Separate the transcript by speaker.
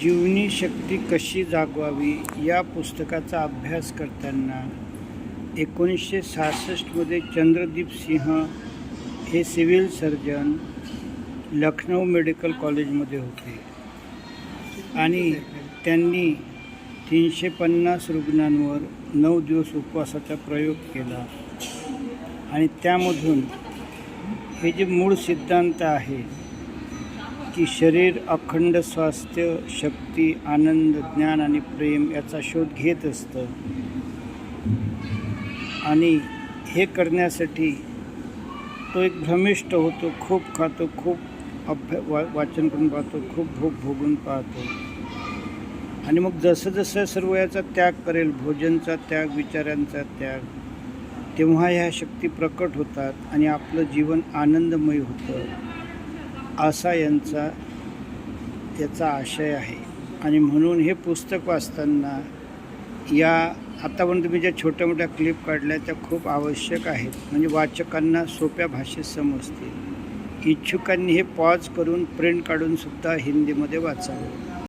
Speaker 1: जीवनी शक्ती कशी जागवावी या पुस्तकाचा अभ्यास करताना एकोणीसशे सहासष्टमध्ये चंद्रदीप सिंह हे सिव्हिल सर्जन लखनौ मेडिकल कॉलेजमध्ये होते. आणि त्यांनी तीनशे पन्नास रुग्णांवर नऊ दिवस उपवासाचा प्रयोग केला. आणि त्यामधून हे जे मूळ सिद्धांत आहे की शरीर अखंड स्वास्थ्य शक्ती आनंद ज्ञान आणि प्रेम याचा शोध घेत असतं. आणि हे करण्यासाठी तो एक भ्रमिष्ट होतो खूप खातो खूप अभ्या वा वाचन करून पाहतो खूप भूक भोगून पाहतो. आणि मग जसं जसं सर्व याचा त्याग करेल भोजनचा त्याग विचारांचा त्याग तेव्हा ह्या शक्ती प्रकट होतात आणि आपलं जीवन आनंदमय होतं. असा यांचा याचा आशय आहे. आणि म्हणून हे पुस्तक वाचताना या आतापर्यंत मी ज्या छोट्या मोठ्या क्लिप काढल्या त्या खूप आवश्यक आहेत. म्हणजे वाचकांना सोप्या भाषेत समजतील. इच्छुकांनी हे पॉज करून प्रिंट काढूनसुद्धा हिंदीमध्ये वाचावं.